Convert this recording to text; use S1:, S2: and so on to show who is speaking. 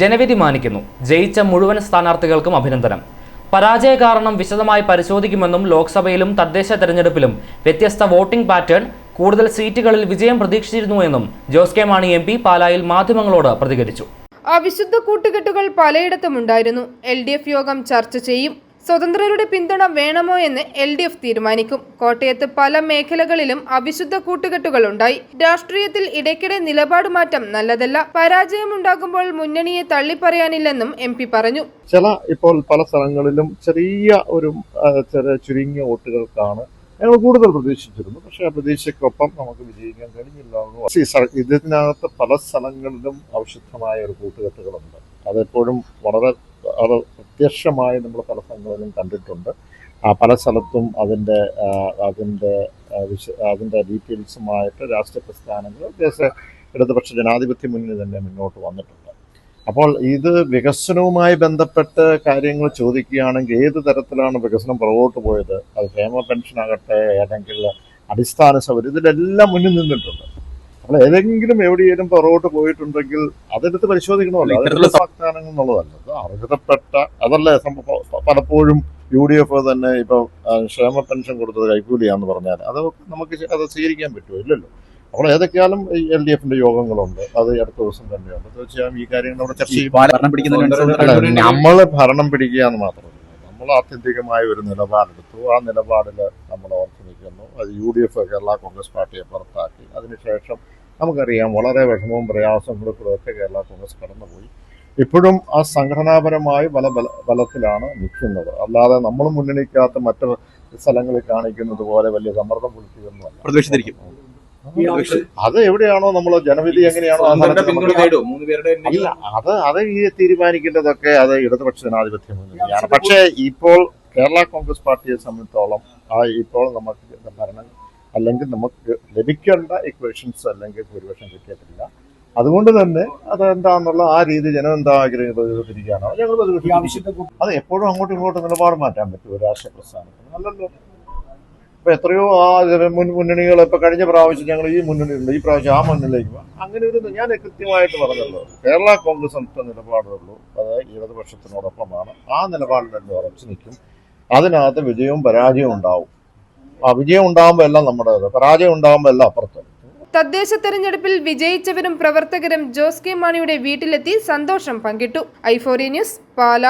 S1: ജനവിധി മാനിക്കുന്നു. ജയിച്ച മുഴുവൻ സ്ഥാനാർത്ഥികൾക്കും അഭിനന്ദനം. പരാജയ കാരണം വിശദമായി പരിശോധിക്കുമെന്നും ലോക്സഭയിലും തദ്ദേശ തെരഞ്ഞെടുപ്പിലും വ്യത്യസ്ത വോട്ടിംഗ് പാറ്റേൺ കൂടുതൽ സീറ്റുകളിൽ വിജയം പ്രതീക്ഷിച്ചിരുന്നുവെന്നും Jose K Mani M P പാലായിൽ മാധ്യമങ്ങളോട് പ്രതികരിച്ചു.
S2: അവിശുദ്ധ കൂട്ടുകെട്ടുകൾ പലയിടത്തും ഉണ്ടായിരുന്നു എൽ യോഗം ചർച്ച ചെയ്യും. സ്വതന്ത്രരുടെ പിന്തുണ വേണമോ എന്ന് എൽ ഡി എഫ് തീരുമാനിക്കും. കോട്ടയത്ത് പല മേഖലകളിലും അവിശുദ്ധ കൂട്ടുകെട്ടുകൾ ഉണ്ടായി രാഷ്ട്രീയത്തിൽ ഇടയ്ക്കിടെ നിലപാട് മാറ്റം നല്ലതല്ല. പരാജയമുണ്ടാകുമ്പോൾ മുന്നണിയെ തള്ളിപ്പറയാനില്ലെന്നും എം പി പറഞ്ഞു.
S3: ചില ഇപ്പോൾ പല സ്ഥലങ്ങളിലും ചെറിയ ഒരു ചുരുങ്ങിയ വോട്ടുകൾക്കാണ് ഞങ്ങൾ കൂടുതൽ പ്രതീക്ഷിച്ചിരുന്നു പക്ഷേ ആ പ്രതീക്ഷയ്ക്കൊപ്പം നമുക്ക് വിജയിക്കാൻ കഴിഞ്ഞില്ല ഇതിനകത്ത് പല സ്ഥലങ്ങളിലും അവിശുദ്ധമായ ഒരു കൂട്ടുകെട്ടുകളുണ്ട്. അതെപ്പോഴും വളരെ അത് പ്രത്യക്ഷമായി നമ്മൾ പല സ്ഥലങ്ങളിലും കണ്ടിട്ടുണ്ട്. പല സ്ഥലത്തും അതിന്റെ അതിന്റെ വിശ അതിന്റെ ഡീറ്റെയിൽസുമായിട്ട് രാഷ്ട്രീയ പ്രസ്ഥാനങ്ങൾ ദേശ ഇടതുപക്ഷ ജനാധിപത്യ മുന്നിൽ തന്നെ മുന്നോട്ട് വന്നിട്ടുണ്ട്. അപ്പോൾ ഇത് വികസനവുമായി ബന്ധപ്പെട്ട് കാര്യങ്ങൾ ചോദിക്കുകയാണെങ്കിൽ ഏത് തരത്തിലാണ് വികസനം പുറകോട്ട് പോയത്? അത് ക്ഷേമ പെൻഷൻ ആകട്ടെ അല്ലെങ്കിൽ അടിസ്ഥാന സൗകര്യം ഇതിലെല്ലാം മുന്നിൽ നിന്നിട്ടുണ്ട്. അപ്പോൾ ഏതെങ്കിലും എവിടെയെങ്കിലും പുറകോട്ട് പോയിട്ടുണ്ടെങ്കിൽ അതെടുത്ത് പരിശോധിക്കണമല്ലോ. അതിനുള്ള വാഗ്ദാനങ്ങൾ എന്നുള്ളതല്ല. അത് അർഹതപ്പെട്ട അതല്ലേ പലപ്പോഴും യു ഡി എഫ് തന്നെ ഇപ്പൊ ക്ഷേമ പെൻഷൻ കൊടുത്തത് കൈക്കൂലിയാന്ന് പറഞ്ഞാൽ അത് നമുക്ക് അത് സ്വീകരിക്കാൻ പറ്റുമോ? ഇല്ലല്ലോ. അപ്പോൾ ഏതൊക്കെയാലും എൽ ഡി എഫിന്റെ യോഗങ്ങളുണ്ട്. അത് അടുത്ത ദിവസം തന്നെയുണ്ട്. തീർച്ചയായും ഈ കാര്യങ്ങൾ അവിടെ ചർച്ച ചെയ്യും. അല്ല, നമ്മൾ ഭരണം പിടിക്കുക എന്ന് മാത്രമല്ല. നമ്മൾ ആത്യന്തികമായ ഒരു നിലപാടെടുത്തു. ആ നിലപാടിൽ നമ്മൾ നിൽക്കുന്നു അത് U D F Kerala Congress പാർട്ടിയെ പുറത്താക്കി. അതിനുശേഷം നമുക്കറിയാം വളരെ വിഷമവും പ്രയാസങ്ങളും കൂടെ ഒക്കെ കേരള കോൺഗ്രസ് കടന്നുപോയി. ഇപ്പോഴും ആ സംഘടനാപരമായി പല ബല ബലത്തിലാണ് നിൽക്കുന്നത്. അല്ലാതെ നമ്മൾ മുന്നണിക്കാത്ത മറ്റു സ്ഥലങ്ങളിൽ കാണിക്കുന്നത് പോലെ വലിയ സമ്മർദ്ദം പുലർത്തിയൊന്നുമല്ല അത് എവിടെയാണോ നമ്മൾ ജനവിധി എങ്ങനെയാണോ അല്ല അത് അത് ഈ തീരുമാനിക്കേണ്ടതൊക്കെ അത് ഇടതുപക്ഷ ജനാധിപത്യ മുന്നണിയാണ് പക്ഷേ ഇപ്പോൾ കേരള കോൺഗ്രസ് പാർട്ടിയെ സംബന്ധിച്ചോളം ആ ഇപ്പോൾ നമുക്ക് ഭരണം അല്ലെങ്കിൽ നമുക്ക് ലഭിക്കേണ്ട ഇക്വേഷൻസ് അല്ലെങ്കിൽ ഭൂരിപക്ഷം കിട്ടിയിട്ടില്ല. അതുകൊണ്ട് തന്നെ അതെന്താന്നുള്ള ആ രീതി ജനം എന്താ ആഗ്രഹിക്കാനോ ഞങ്ങൾ അത് എപ്പോഴും അങ്ങോട്ടും ഇങ്ങോട്ടും നിലപാട് മാറ്റാൻ പറ്റും രാഷ്ട്രീയ പ്രസ്ഥാനത്തിന്. നല്ലല്ലോ ഇപ്പൊ എത്രയോ ആ മുൻ മുന്നണികൾ ഇപ്പൊ കഴിഞ്ഞ പ്രാവശ്യം ഞങ്ങൾ ഈ മുന്നണിയിലുണ്ട് ഈ പ്രാവശ്യം ആ മുന്നണിയിലേക്ക് അങ്ങനെ ഒരു ഞാൻ കൃത്യമായിട്ട് പറഞ്ഞല്ലോ കേരള കോൺഗ്രസ് സംസ്ഥാന നിലപാടുള്ളൂ. അത് ഇടതുപക്ഷത്തിനോടൊപ്പമാണ്. ആ നിലപാടിൽ തന്നെ ഉറച്ചു നിൽക്കും. അതിനകത്ത് വിജയവും പരാജയവും ഉണ്ടാവും. ആ വിജയം ഉണ്ടാകുമ്പോൾ എല്ലാം നമ്മുടെ പരാജയം ഉണ്ടാകുമ്പോൾ എല്ലാം അപ്പുറത്ത്.
S2: തദ്ദേശ തെരഞ്ഞെടുപ്പിൽ വിജയിച്ചവരും പ്രവർത്തകരും ജോസ് കെ മാണിയുടെ വീട്ടിലെത്തി സന്തോഷം പങ്കിട്ടു. ഐഫോറി ന്യൂസ് പാല.